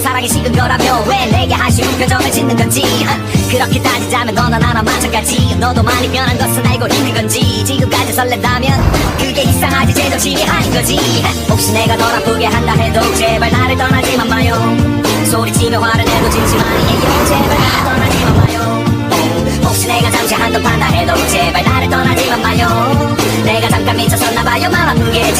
사랑이 식은 거라며 왜 내게 아쉬운 표정을 짓는 건지? 그렇게 따지자면 너나 나나 마찬가지. 너도 많이 변한 것은 알고 있는 건지. 지금까지 설렌다면 그게 이상하지 제정신이 아닌 거지. 혹시 내가 널 아프게 한다 해도 제발 나를 떠나지만 마요. 소리치며 화를 내도 진심 아니에요. 제발 나를 떠나지만 마요. 혹시 내가 잠시 한눈 판다 해도 제발 나를 떠나지만 마요. 내가 잠깐 미쳤었나 봐요. 맘 아프게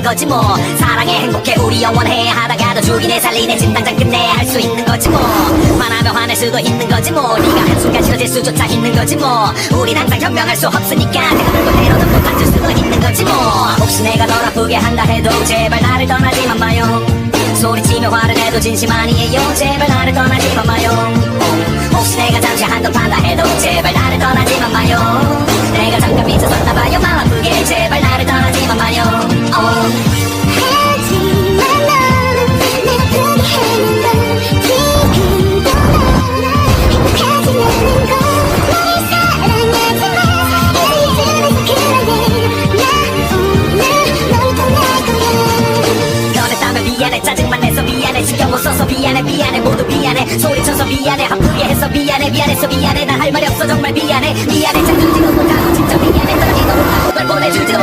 있는 거지 뭐. 사랑해 행복해 우리 영원해. 하다가도 죽이네 살리네 지금 당장 끝내 할 수 있는 거지 뭐. 화나면 화낼 수도 있는 거지 뭐. 네가 한순간 싫어질 수조차 있는 거지 뭐. 우린 항상 현명할 수 없으니까 그걸 때로는 못 받을 수도 있는 거지 뭐. 혹시 내가 널 아프게 한다 해도 제발 나를 떠나지만 마요. 소리치며 화를 내도 진심 아니에요. 제발 나를 떠나지만 마요 미안해. 짜증만 내서 미안해. 신경 못 써서 미안해. 미안해. 모두 미안해. 소리쳐서 미안해. 아프게 해서 미안해. 미안해서 미안해. 난할 말이 없어. 정말 미안해. 미안해. 잠들지도 못하고 진짜 미안해. 떨어지도 못하고 널 보내주지도 못해